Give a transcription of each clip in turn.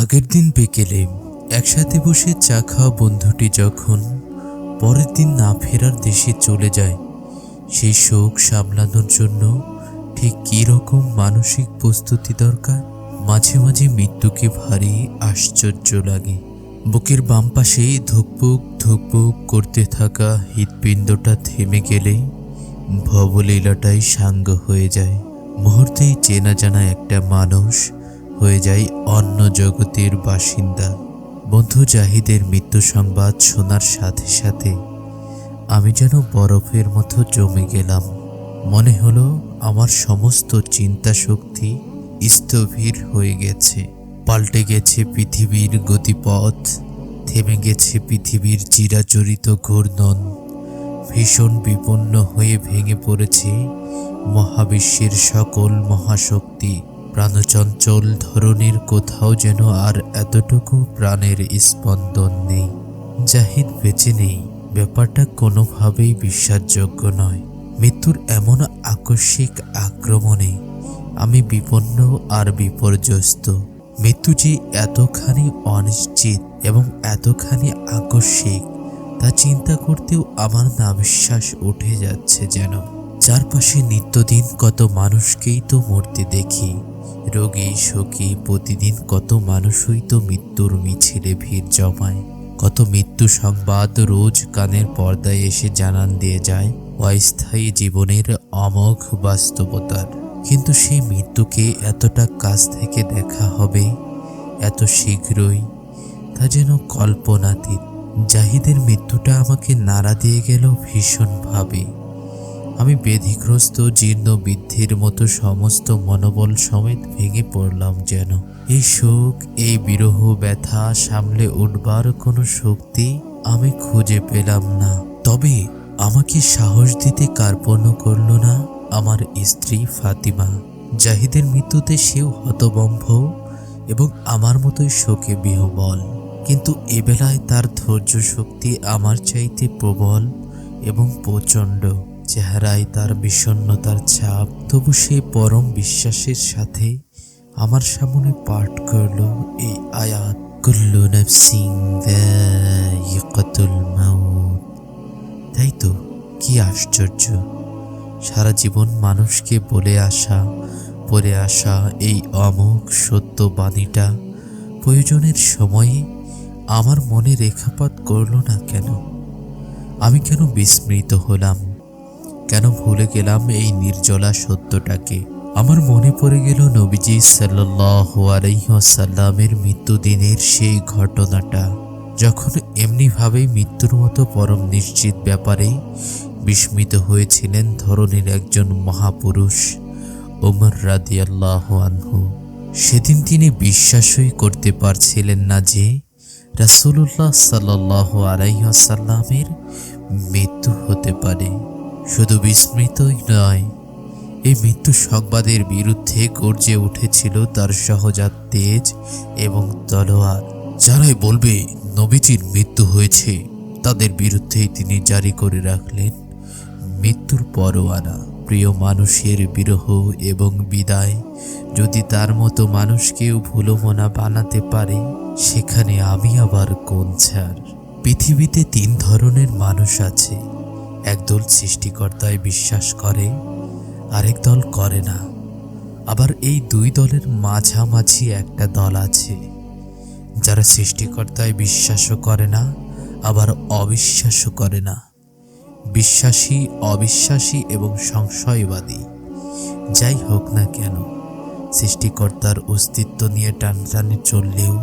আগের দিন বিকেলে একসাথে বসে চা খাওয়া বন্ধুটি যখন পরের দিন না ফেরার দেশে চলে যায়, সেই শোক সামলানোর জন্য ঠিক কী রকম মানসিক প্রস্তুতি দরকার? মাঝে মাঝে মৃত্যুকে ভারী আশ্চর্য লাগে। বুকের বাম পাশে ধুকপুক ধুকপুক করতে থাকা হৃৎপিণ্ডটা থেমে গেলে ভবলীলাটাই সাঙ্গ হয়ে যায়। মুহূর্তেই চেনা জানা একটা মানুষ হয়ে যায় অন্য জগতের বাসিন্দা। বন্ধু জাহিদের মৃত্যু সংবাদ শোনার সাথে সাথে আমি যেন বরফের মতো জমে গেলাম। মনে হলো আমার সমস্ত চিন্তা শক্তি স্থবির হয়ে গেছে। পাল্টে গেছে পৃথিবীর গতিপথ, থেমে গেছে পৃথিবীর চিরাচরিত ঘূর্ণন। ভীষণ বিপন্ন হয়ে ভেঙে পড়েছে মহাবিশ্বের সকল মহাশক্তি। প্রাণচঞ্চল ধরনের কোথাও যেন আর এতটুকু প্রাণের স্পন্দন নেই। জাহিদ বেঁচে নেই। ব্যাপারটা কোনোভাবেই বিশ্বাসযোগ্য নয়। মৃত্যুর এমন আকস্মিক আক্রমণে আমি বিপন্ন আর বিপর্যস্ত। মৃত্যু যে এতখানি অনিশ্চিত এবং এতখানি আকস্মিক, তা চিন্তা করতেও আমার নাবিশ্বাস উঠে যাচ্ছে যেন। চারপাশে নিত্যদিন কত মানুষকেই তো মরতে দেখি। রোগী শোকে প্রতিদিন কত মানুষই তো মৃত্যুর মিছিলে ভিড় জমায়। কত মৃত্যু সংবাদ রোজ কানের পর্দায় এসে জানান দিয়ে যায় অস্থায়ী জীবনের অমোঘ বাস্তবতার। কিন্তু সেই মৃত্যুকে এতটা কাছ থেকে দেখা হবে এত শীঘ্রই? তা যেন কল্পনাতীত। জাহিদের মৃত্যুটা আমাকে নাড়া দিয়ে গেল ভীষণভাবে। আমি বেধিগ্রস্ত, জীর্ণ বৃদ্ধির মতো সমস্ত মনোবল সমেত ভেঙে পড়লাম যেন। এই শোক, এই বিরহ ব্যথা সামলে উঠবার কোনো শক্তি আমি খুঁজে পেলাম না। তবে আমাকে সাহস দিতে কার্পণ্য করল না আমার স্ত্রী ফাতিমা। জাহিদের মৃত্যুতে সেও হতবম্ভ এবং আমার মতোই শোকে বিহবল। কিন্তু এবেলায় তার ধৈর্য শক্তি আমার চাইতে প্রবল এবং প্রচণ্ড। চেহারায় তার বিষণ্ণতার ছাপ, তবু সে পরম বিশ্বাসের সাথে আমার সামনে পাঠ করল এই আয়াত, কুল্লু নাফসিং মাউত। তাই তো, কি আশ্চর্য। সারা জীবন মানুষকে বলে আসা, পড়ে আসা এই অমোঘ সত্য বাণীটা প্রয়োজনের সময়ে আমার মনে রেখাপাত করল না কেন? আমি কেন বিস্মৃত হলাম? কেন ভুলে গেলাম এই নির্জলা সত্যটাকে? আমার মনে পড়ে গেল নবীজি সাল্লাহ আলাইসাল্লামের মৃত্যুদিনের সেই ঘটনাটা। যখন এমনিভাবেই মৃত্যুর মতো পরম নিশ্চিত ব্যাপারে বিস্মিত হয়েছিলেন ধরনের একজন মহাপুরুষ ওমর রাদিয়াল্লাহ আনহু। সেদিন তিনি বিশ্বাসই করতে পারছিলেন না যে রাসুল্লাহ সাল্লাহ আলাইসাল্লামের মৃত্যু হতে পারে। শুধু বিস্মৃতই নয়, এই মৃত্যু সংবাদের বিরুদ্ধে গর্জে উঠেছিল তার সহজাত তেজ এবং তলোয়ার। যারাই বলবে নবীজির মৃত্যু হয়েছে, তাদের বিরুদ্ধেই তিনি জারি করে রাখলেন মৃত্যুর পরোয়ানা। প্রিয় মানুষের বিরহ এবং বিদায়, যদি তার মতো মানুষকেও ভুলোমনা বানাতে পারে, সেখানে আমি আবার কোন ছাড়? পৃথিবীতে তিন ধরনের মানুষ আছে। একদল সৃষ্টিকর্তায় বিশ্বাস করে, আরেক দল করে না। আবার এই দুই দলের মাঝামাঝি একটা দল আছে। যারা সৃষ্টিকর্তায় বিশ্বাসও করে না, আবার অবিশ্বাসও করে না। বিশ্বাসী, অবিশ্বাসী এবং সংশয়বাদী। যাই হোক না কেন, সৃষ্টিকর্তার অস্তিত্ব নিয়ে টানটানি চললেও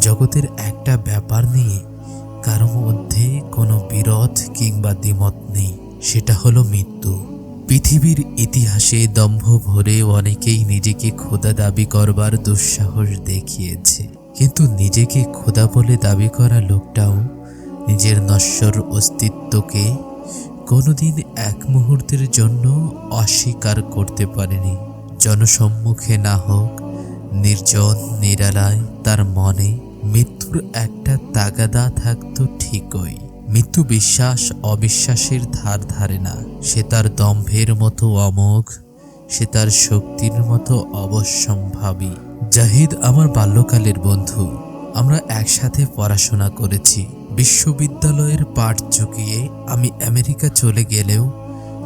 জগতের একটা ব্যাপার নিয়ে কারও মধ্যে কোনো বিরোধ কিংবা দ্বিমত নেই, সেটা হলো মৃত্যু। পৃথিবীর ইতিহাসে দম্ভ ভরে অনেকেই নিজেকে খোদা দাবি করবার দুঃসাহস দেখিয়েছে। কিন্তু নিজেকে খোদা বলে দাবি করা লোকটাও নিজের নশ্বর অস্তিত্বকে কোনোদিন এক মুহূর্তের জন্য অস্বীকার করতে পারেনি। জনসম্মুখে না হোক, নির্জন, নিরালায় তার মনে মৃত্যুর একটা তাগাদা থাকতো ঠিকই। মৃত্যু বিশ্বাস অবিশ্বাসের ধার ধারে না। সে তার দম্ভের মতো অমোঘ, সে তার শক্তির মতো অবশ্যম্ভাবী। জাহিদ আমার বাল্যকালের বন্ধু। আমরা একসাথে পড়াশোনা করেছি। বিশ্ববিদ্যালয়ের পাঠ চুকিয়ে আমি আমেরিকা চলে গেলেও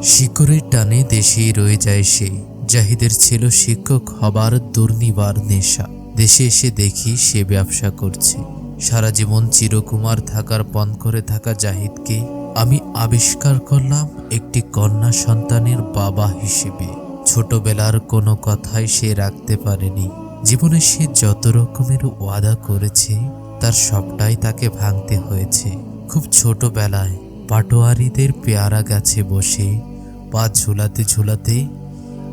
শিকড়ের টানে দেশেই রয়ে যায় সে। জাহিদের ছিল শিক্ষক হবার দুর্নিবার নেশা। দেশে এসে দেখি সে ব্যবসা করছে। সারা জীবন চিরকুমার থাকার পণ করে থাকা জাহিদকে আমি আবিষ্কার করলাম একটি কন্যা সন্তানের বাবা হিসেবে। ছোটবেলার কোনো কথাই সে রাখতে পারেনি। জীবনে সে যত রকমের ওয়াদা করেছে, তার সবটাই তাকে ভাঙতে হয়েছে। খুব ছোটবেলায় পাটোয়ারিদের পেয়ারা গাছে বসে, পা ঝুলাতে ঝুলাতে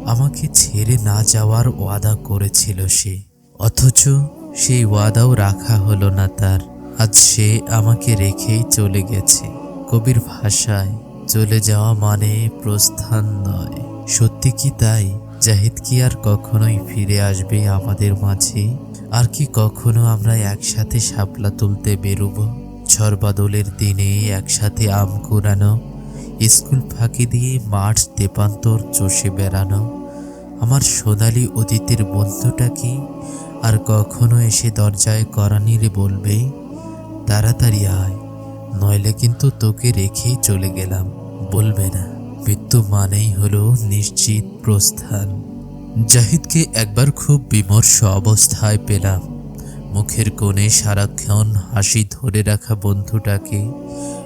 আমাকে ছেড়ে না যাওয়ার ওয়াদা করেছিল সে। অথচ সেই ওয়াদাও রাখা হলো না তার। আজ সে আমাকে রেখেই চলে গেছে। কবির ভাষায়, চলে যাওয়া মানে প্রস্থান নয়। সত্যি কি তাই? জাহিদ কি আর কখনোই ফিরে আসবে আমাদের মাঝে? আর কি কখনো আমরা একসাথে শাপলা তুলতে বেরোবো? ঝড়বাদলের দিনে একসাথে আম কুড়ানো? স্কুল ফাঁকি দিয়ে মাঠ তেপান্তর চষে বেড়ানো? আমার সোনালি অতীতের বন্ধুটা কি? আর কখনো এসে দরজায় করানিরে বলবে, তাড়াতাড়ি আয়, নইলে কিন্তু তোকে রেখেই চলে গেলাম। বলবে না। মৃত্যু মানেই হলো নিশ্চিত প্রস্থান। জাহিদকে একবার খুব বিমর্ষ অবস্থায় পেলাম। মুখের কোণে সারাক্ষণ হাসি ধরে রাখা বন্ধুটাকে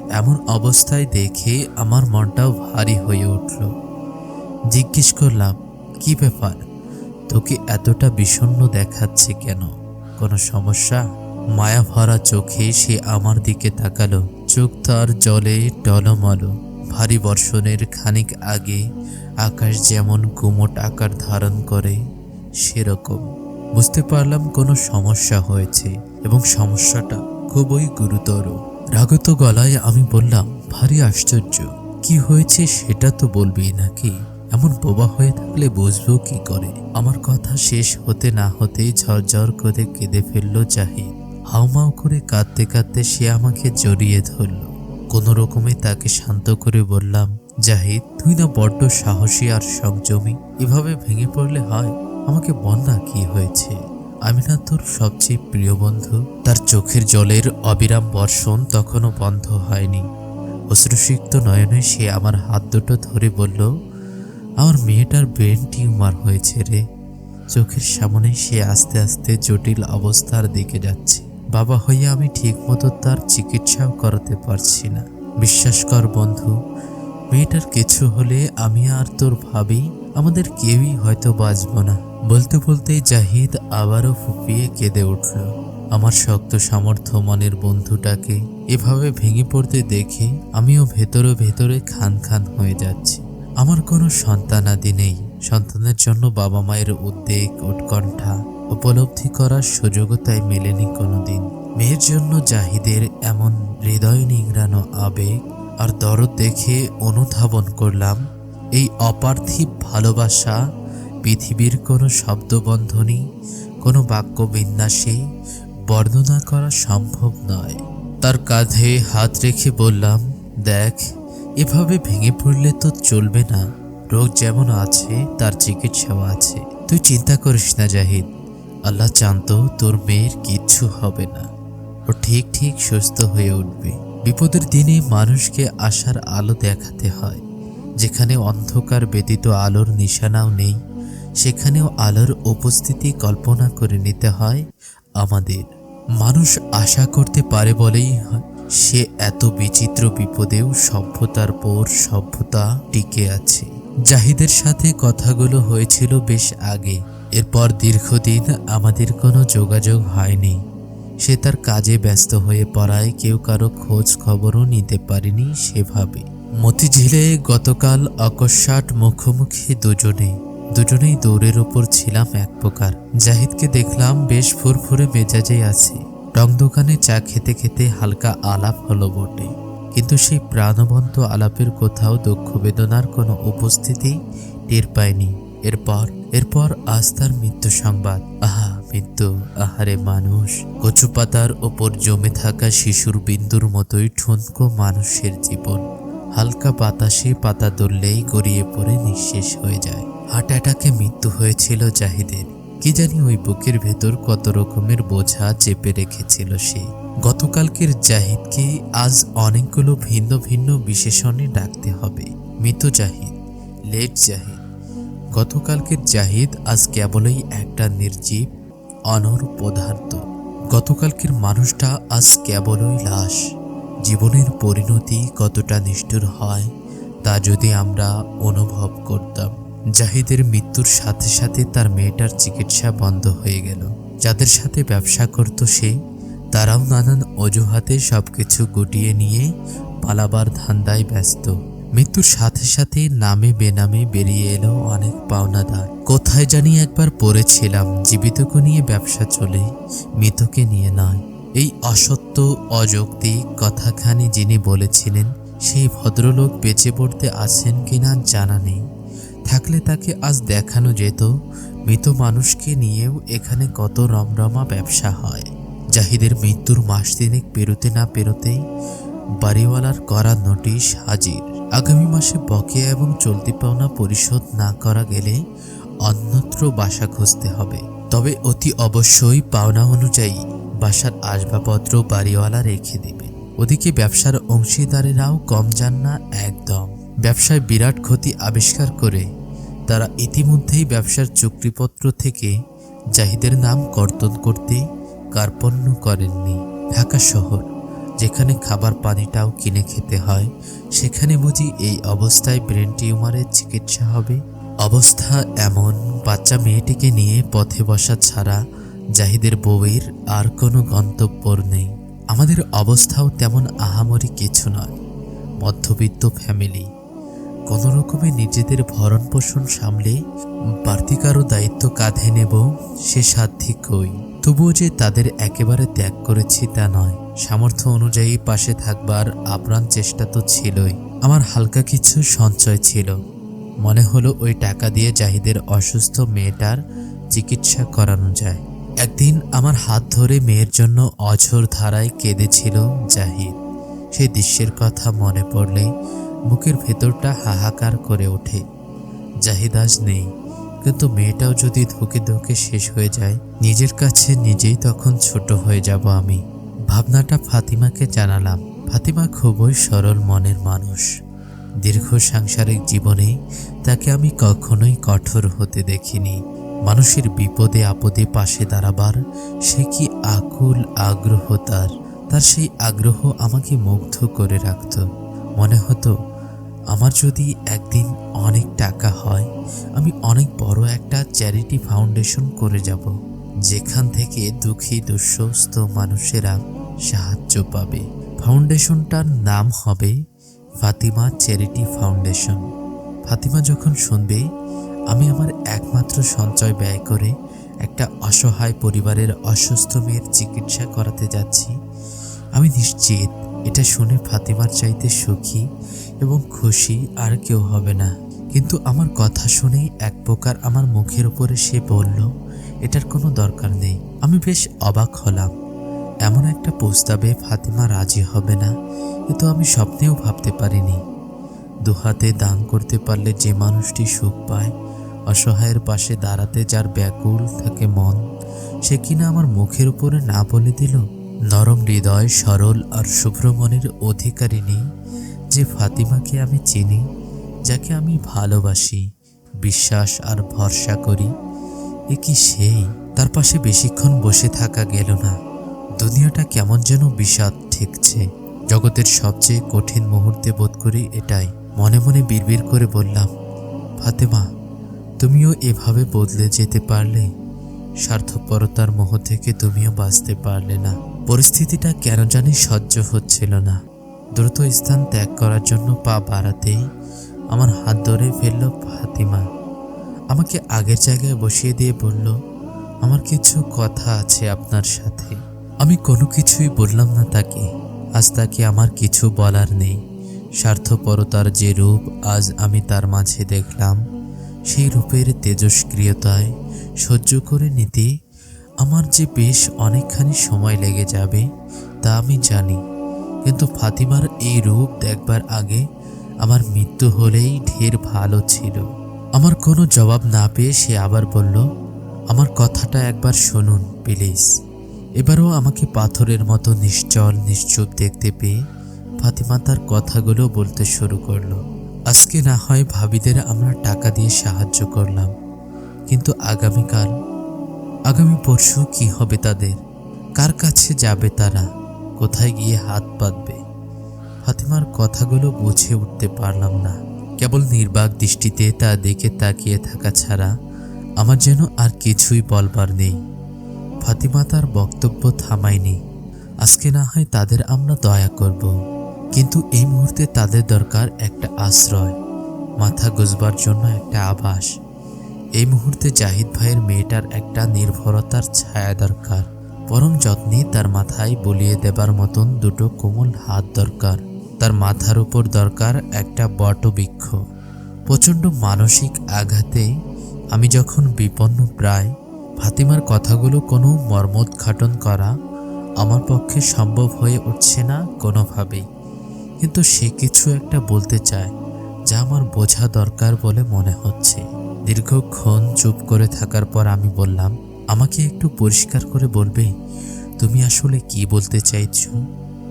এমন অবস্থায় দেখে আমার মনটাও ভারী হয়ে উঠল। জিজ্ঞেস করলাম, কি ব্যাপার? তোকে এতটা বিষণ্ণ দেখাচ্ছে কেন? কোনো সমস্যা? মায়া ভরা চোখে সে আমার দিকে তাকালো। চোখ তার জলে টলমলো। ভারী বর্ষণের খানিক আগে আকাশ যেমন গুমট আকার ধারণ করে, সেরকম। বুঝতে পারলাম কোনো সমস্যা হয়েছে এবং সমস্যাটা খুবই গুরুতর। রাগত গলায় আমি বললাম, ভারী আশ্চর্য, কি হয়েছে সেটা তো বলবি নাকি? এমন বোবা হয়ে থাকলে বুঝব কি করে? আমার কথা শেষ হতে না হতেই ঝরঝর করে কেঁদে ফেলল জাহিদ। হাউমাউ করে কাঁদতে কাঁদতে সে আমাকে জড়িয়ে ধরল। কোনো রকমে তাকে শান্ত করে বললাম, জাহিদ, তুই না বড্ড সাহসী আর সংযমী। এভাবে ভেঙে পড়লে হয়? আমাকে বল না কি হয়েছে? আমি না তোর সবচেয়ে প্রিয় বন্ধু তার চোখের জলের অবিরাম বর্ষণ তখনও বন্ধ হয়নি। অশ্রুসিক্ত নয়নে সে আমার হাত দুটো ধরে বলল আমার মেয়েটার ব্রেন টিউমার হয়েছে রে। চোখের সামনে সে আস্তে আস্তে জটিল অবস্থার দিকে যাচ্ছে। বাবা হইয়া আমি ঠিকমতো তার চিকিৎসাও করাতে পারছি না। বিশ্বাস কর বন্ধু, মেয়েটার কিছু হলে আমি আর তোর ভাবি, আমাদের কেউই হয়তো বাঁচব না। বলতে বলতেই জাহিদ আবারও ফুপিয়ে কেঁদে উঠল। আমার শক্ত সামর্থ্য মনের বন্ধুটাকে এভাবে ভেঙে পড়তে দেখে আমিও ভেতরে ভেতরে খান খান হয়ে যাচ্ছি। আমার কোনো সন্তানাদি নেই। সন্তানের জন্য বাবা মায়ের উদ্বেগ, উৎকণ্ঠা, উপলব্ধি করার সুযোগও তাই মেলেনি কোনোদিন। মেয়ের জন্য জাহিদের এমন হৃদয় নিংড়ানো আবেগ আর দরদ দেখে অনুধাবন করলাম, এই অপার্থিব ভালোবাসা পৃথিবীর কোনো শব্দবন্ধনী, কোনো বাক্যবিন্যাসে বর্ণনা করা সম্ভব নয়। তার কাঁধে হাত রেখে বললাম, দেখ এভাবে ভেঙে পড়লে তো চলবে না। রোগ যেমন আছে, তার চিকিৎসাও আছে। তুই চিন্তা করিস না, জাহিদ। আল্লাহ চান্ত তোর মেয়ের কিচ্ছু হবে না। ও ঠিক ঠিক সুস্থ হয়ে উঠবে। বিপদের দিনে মানুষকে আশার আলো দেখাতে হয়। যেখানে অন্ধকার ব্যতীত আলোর নিশানাও নেই, সেখানেও আলোর উপস্থিতি কল্পনা করে নিতে হয় আমাদের। মানুষ আশা করতে পারে বলেই হয়। সে এত বিচিত্র বিপদেও সভ্যতার পর সভ্যতা টিকে আছে। জাহিদের সাথে কথাগুলো হয়েছিল বেশ আগে। এরপর দীর্ঘদিন আমাদের কোনো যোগাযোগ হয়নি। সে তার কাজে ব্যস্ত হয়ে পড়ায় কেউ কারও খোঁজ খবরও নিতে পারেনি সেভাবে। মতিঝিলে গতকাল অকস্মাৎ মুখোমুখি দুজনে। দুজনেই দৌড়ের ওপর ছিলাম এক প্রকার। জাহিদকে দেখলাম বেশ ফুরফুরে মেজাজে আছে। টং দোকানে চা খেতে খেতে হালকা আলাপ হলো বটে। কিন্তু সেই প্রাণবন্ত আলাপের কোথাও দুঃখ বেদনার কোনো উপস্থিতি টের পায়নি। এরপর এরপর আজ তার মৃত্যু সংবাদ। আহা, মৃত্যু। আহারে মানুষ। কচু পাতার ওপর জমে থাকা শিশুর বিন্দুর মতোই ঠুনকো মানুষের জীবন। হালকা বাতাসে পাতা দললেই গড়িয়ে পড়ে নিঃশেষ হয়ে যায়। হার্ট অ্যাটাকে মৃত্যু হয়েছিল জাহিদের। কি জানি ওই বুকের ভেতর কত রকমের বোঝা চেপে রেখেছিল সে। গতকালকের জাহিদকে আজ অনেকগুলো ভিন্ন ভিন্ন বিশেষণে ডাকতে হবে। মৃত জাহিদ, লেট জাহিদ। গতকালকের জাহিদ আজ কেবলই একটা নির্জীব, অনর পদার্থ। গতকালকের মানুষটা আজ কেবলই লাশ। জীবনের পরিণতি কতটা নিষ্ঠুর হয়, তা যদি আমরা অনুভব করতাম। জাহিদের মৃত্যুর সাথে সাথে তার মেয়েটার চিকিৎসা বন্ধ হয়ে গেল। যাদের সাথে ব্যবসা করত সে, তারাও নানান অজুহাতে সবকিছু গুটিয়ে নিয়ে পালাবার ধান্দায় ব্যস্ত। মৃত্যুর সাথে সাথে নামে বেনামে বেরিয়ে এলো অনেক পাওনাদার। কোথায় জানি একবার পড়েছিলাম জীবিতকে নিয়ে ব্যবসা চলে, মৃতকে নিয়ে নয়। এই অসত্য, অযৌক্তিক কথাখানি যিনি বলেছিলেন, সেই ভদ্রলোক বেঁচে পড়তে আছেন কিনা জানা নেই। থাকলে তাকে আজ দেখানো যেত। মৃত মানুষকে নিয়েও এখানে কত রমরমা ব্যবসা হয়। জাহিদের মৃত্যুর মাস দিনেক পেরোতে না পেরোতেই বাড়িওয়ালার করা নোটিশ হাজির। আগামী মাসে বকেয়া এবং চলতি পাওনা পরিশোধ না করা গেলে অন্যত্র বাসা খুঁজতে হবে। তবে অতি অবশ্যই পাওনা অনুযায়ী বাসার আসবাবপত্র বাড়িওয়ালা রেখে দেবে ওদিকে ব্যবসার অংশীদারেরাও কম যান না একদম। ব্যবসায় বিরাট ক্ষতি আবিষ্কার করে তারা ইতিমধ্যেই ব্যবসার চুক্তিপত্র থেকে জাহিদের নাম কর্তন করতে কার্পণ্য করেননি ঢাকা শহর, যেখানে খাবার পানিটাও কিনে খেতে হয়। সেখানে বুঝি এই অবস্থায় ব্রেন টিউমারের চিকিৎসা হবে। অবস্থা এমন, বাচ্চা মেয়েটিকে নিয়ে পথে বসা ছাড়া জাহিদের বউয়ের আর কোনো গন্তব্য নেই। আমাদের অবস্থাও তেমন আহামরি কিছু নয়। মধ্যবিত্ত ফ্যামিলি। কোনো রকমে নিজেদের ভরণ পোষণ সামলে বাড়তি কারও দায়িত্ব কাঁধে নেব, সে সাধ্যি কই? তবুও যে তাদের একেবারে ত্যাগ করেছি তা নয়। সামর্থ্য অনুযায়ী পাশে থাকবার আপ্রাণ চেষ্টা তো ছিলই। আমার হালকা কিছু সঞ্চয় ছিল। মনে হলো ওই টাকা দিয়ে জাহিদের অসুস্থ মেয়েটার চিকিৎসা করানো যায়। একদিন আমার হাত ধরে মেয়ের জন্য অঝোর ধারায় কেঁদেছিল জাহিদ। সেই দৃশ্যের কথা মনে পড়লে বুকের ভেতরটা হাহাকার করে ওঠে। জাহিদ আজ নেই, কিন্তু মেয়েটাও যদি ধুকে ধুকে শেষ হয়ে যায়, নিজের কাছে নিজেই তখন ছোট হয়ে যাব আমি। ভাবনাটা ফাতিমাকে জানালাম। ফাতিমা খুবই সরল মনের মানুষ। দীর্ঘ সাংসারিক জীবনে তাকে আমি কখনোই কঠোর হতে দেখিনি। মানুষের বিপদে আপদে পাশে দাঁড়াবার সে কি আকুল আগ্রহ তার? তার সেই আগ্রহ আমাকে মুগ্ধ করে রাখত। মনে হতো, আমার যদি একদিন অনেক টাকা হয়, আমি অনেক বড় একটা চ্যারিটি ফাউন্ডেশন করে যাব, যেখান থেকে দুঃখী দুঃস্থ মানুষেরা সাহায্য পাবে। ফাউন্ডেশনটার নাম হবে ফাতিমা চ্যারিটি ফাউন্ডেশন। ফাতিমা যখন শুনবে, আমি আমার একমাত্র সঞ্চয় ব্যয় করে একটা অসহায় পরিবারের অসুস্থ মেয়ের চিকিৎসা করাতে যাচ্ছি, আমি নিশ্চিত এটা শুনে ফাতিমার চাইতে সুখী এবং খুশি আর কেউ হবে না। কিন্তু আমার কথা শুনে এক প্রকার আমার মুখের উপরে সে বলল, এটার কোনো দরকার নেই। আমি বেশ অবাক হলাম। এমন একটা প্রস্তাবে ফাতিমা রাজি হবে না, এ তো আমি স্বপ্নেও ভাবতে পারিনি। দুহাতে দান করতে পারলে যে মানুষটি সুখ পায়, অসহায়ের পাশে দাঁড়াতে যার ব্যাকুল থাকে মন, সে কিনা আমার মুখের উপরে না বলে দিল? নরম হৃদয়, সরল আর শুভ্র মনের অধিকারিণী যে ফাতিমাকে আমি চিনি, যাকে আমি ভালোবাসি, বিশ্বাস আর ভরসা করি, এ কি সেই? তার পাশে বেশিক্ষণ বসে থাকা গেল না। দুনিয়াটা কেমন যেন বিষাদ ঠেকছে। জগতের সবচেয়ে কঠিন মুহূর্তে বোধ করি এটাই। মনে মনে বিড়বিড় করে বললাম, ফাতেমা, তুমিও এভাবে বদলে যেতে পারলে? স্বার্থপরতার মোহ থেকে তুমিও বাঁচতে পারলে না। পরিস্থিতিটা কেন জানি সহ্য হচ্ছিল না। দ্রুত স্থান ত্যাগ করার জন্য পা বাড়াতেই আমার হাত ধরে ফেলল ফাতিমা। আমাকে আগের জায়গায় বসিয়ে দিয়ে বলল, আমার কিছু কথা আছে আপনার সাথে। আমি কোনো কিছুই বললাম না তাকে। আজ তাকে আমার কিছু বলার নেই। স্বার্থপরতার যে রূপ আজ আমি তার মাঝে দেখলাম, সেই রূপের তেজস্ক্রিয়তায় সহ্য করে নিতে আমার যে বেশ অনেকখানি সময় লেগে যাবে, তা আমি জানি। কিন্তু ফাতিমার এই রূপ দেখবার আগে আমার মৃত্যু হলেই ঢের ভালো ছিল। আমার কোনো জবাব না পেয়ে সে আবার বলল, আমার কথাটা একবার শুনুন, প্লিজ। এবারও আমাকে পাথরের মতো নিশ্চল, নিশ্চুপ দেখতে পেয়ে ফাতিমা তার কথাগুলো বলতে শুরু করল। আজকে না হয় ভাবিদের আমরা টাকা দিয়ে সাহায্য করলাম। কিন্তু আগামীকাল আগামী পরশু কি হবে তাদের? কার কাছে যাবে তারা? কোথায় গিয়ে হাত পাতবে ফাতিমার কথাগুলো বুঝে উঠতে পারলাম না। কেবল নির্বাক দৃষ্টিতে তা দেখে তাকিয়ে থাকা ছাড়া আমার যেন আর কিছুই বলবার নেই। ফাতিমা তার বক্তব্য থামায়নি। আজকে না হয় তাদের আমরা দয়া করব। কিন্তু এই মুহূর্তে তাদের দরকার একটা আশ্রয়, মাথা গুজবার জন্য একটা আবাস। এই মুহূর্তে জাহিদ ভাইয়ের মেয়েটার একটা নির্ভরতার ছায়া দরকার। পরম যত্নে তার মাথায় বলিয়ে দেবার মতন দুটো কোমল হাত দরকার। তার মাথার উপর দরকার একটা বটবৃক্ষ। প্রচণ্ড মানসিক আঘাতে আমি যখন বিপন্ন প্রায়, ফাতিমার কথাগুলো কোনো মর্মোদ্ঘাটন করা আমার পক্ষে সম্ভব হয়ে উঠছে না কোনোভাবেই। কিন্তু সে কিছু একটা বলতে চায়, যা আমার বোঝা দরকার বলে মনে হচ্ছে। দীর্ঘক্ষণ চুপ করে থাকার পর আমি বললাম, আমাকে একটু পরিষ্কার করে বলবে, তুমি আসলে কি বলতে চাইছো?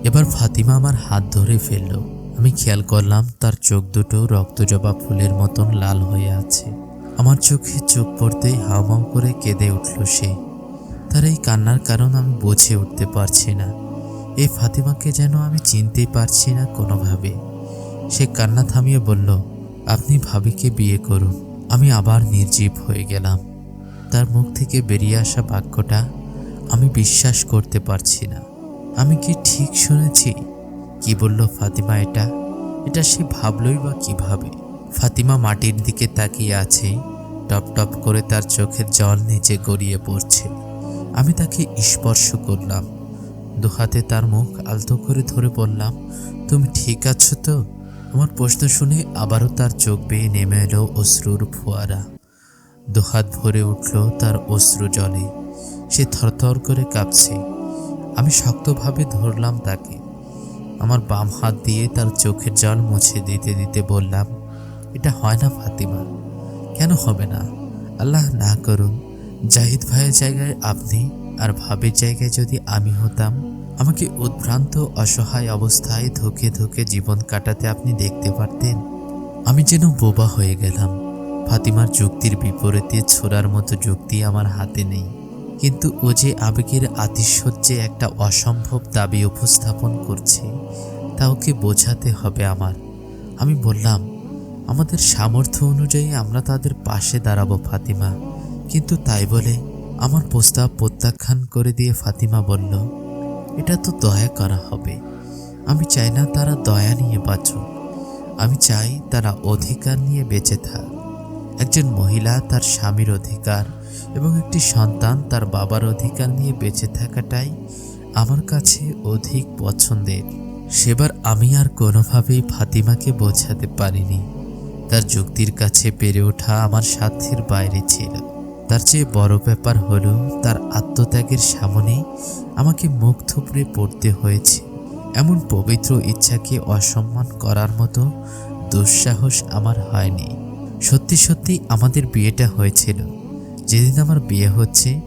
এবার ফাতিমা আমার হাত ধরে ফেলল। আমি খেয়াল করলাম তার চোখ দুটো রক্তজবা ফুলের মতন লাল হয়ে আছে। আমার চোখে চোখ পড়তেই হাওমাও করে কেঁদে উঠল সে। তার এই কান্নার কারণ আমি বুঝে উঠতে পারছি না। এই ফাতিমাকে যেন আমি চিনতেই পারছি না কোনোভাবে। সে কান্না থামিয়ে বলল, আপনি ভাবিকে বিয়ে করুন। আমি আবার নির্জীব হয়ে গেলাম। তার মুখ থেকে বেরিয়ে আসা বাক্যটা আমি বিশ্বাস করতে পারছি না। আমি কি ঠিক শুনেছি? কি বলল ফাতিমা এটা? এটা সে ভাবলই বা কীভাবে? ফাতিমা মাটির দিকে তাকিয়ে আছে, টপ টপ করে তার চোখের জল নিচে গড়িয়ে পড়ছে। আমি তাকে স্পর্শ করলাম। দুহাতে তার মুখ আলতো করে ধরে বললাম, তুমি ঠিক আছো তো? আমার প্রশ্ন শুনে আবারও তার চোখ বেয়ে নেমে এলো অশ্রুর ফোয়ারা। দুহাত ভরে উঠল তার অশ্রু জলে। সে থরথর করে কাঁপছে। আমি শক্তভাবে ধরলাম তাকে। আমার বাম হাত দিয়ে তার চোখের জল মুছে দিতে দিতে বললাম, এটা হয় না, ফাতিমা। কেন হবে না? আল্লাহ না করুন। জাহিদ ভাইয়ের জায়গায় আপনি আর ভাবের জায়গায় যদি আমি হতাম আমাকে উদ্ভ্রান্ত, অসহায় অবস্থায় ধুকে ধুকে জীবন কাটাতে আপনি দেখতে পারতেন। আমি যেন বোবা হয়ে গেলাম। ফাতিমার যুক্তির বিপরীতে ছোড়ার মতো যুক্তি আমার হাতে নেই। কিন্তু ও যে আবেগের আতিশয্যে একটা অসম্ভব দাবি উপস্থাপন করছে, তা ওকে বোঝাতে হবে আমার। আমি বললাম, আমাদের সামর্থ্য অনুযায়ী আমরা তাদের পাশে দাঁড়াবো, ফাতিমা। কিন্তু তাই বলে আমার প্রস্তাব প্রত্যাখ্যান করে দিয়ে ফাতিমা বলল এটা তো দয়া করা হবে। আমি চাই না তারা দয়া নিয়ে বাঁচুক। আমি চাই তারা অধিকার নিয়ে বেঁচে থাক। একজন মহিলা তার স্বামীর অধিকার এবং একটি সন্তান তার বাবার অধিকার নিয়ে বেঁচে থাকাটাই আমার কাছে অধিক পছন্দের। সেবার আমি আর কোনোভাবেই ফাতিমাকে বোঝাতে পারিনি। তার যুক্তির কাছে পেরে ওঠা আমার সাধ্যের বাইরে ছিল। তার চেয়ে বড় ব্যাপার হলো তার আত্মত্যাগের সামনে আমাকে মুখ থুবড়ে পড়তে হয়েছে। এমন পবিত্র ইচ্ছাকে অসম্মান করার মতো দুঃসাহস আমার হয়নি। সত্যি সত্যি আমাদের বিয়েটা হয়েছিল। যেদিন আমার বিয়ে হচ্ছে,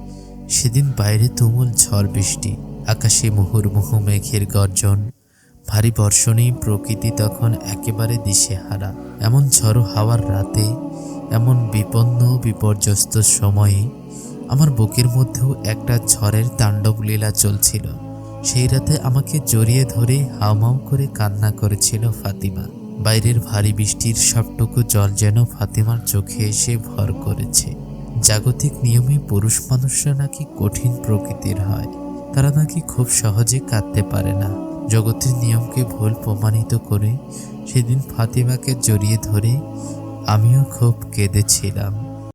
সেদিন বাইরে তুমুল ঝড় বৃষ্টি, আকাশে মুহুর্মুহু মেঘের গর্জন, ভারী বর্ষণে প্রকৃতি তখন একেবারে দিশেহারা। এমন ঝড়ো হাওয়ার রাতে এমন বিপন্ন বিপর্যস্ত সময়ে আমার বুকের মধ্যেও একটা ঝড়ের তাণ্ডব লীলা চলছিল। সেই রাতে আমাকে জড়িয়ে ধরে হাউমাউ করে কান্না করেছিল ফাতিমা। বাইরের ভারী বৃষ্টির সবটুকু জল যেন ফাতিমার চোখে এসে ভর করেছে। জাগতিক নিয়মে পুরুষ মানুষরা নাকি কঠিন প্রকৃতির হয়। তারা নাকি খুব সহজে কাঁদতে পারে না। জগতের নিয়মকে ভুল প্রমাণিত করে সেদিন ফাতিমাকে জড়িয়ে ধরে আমিও খুব কেঁদেছিলাম।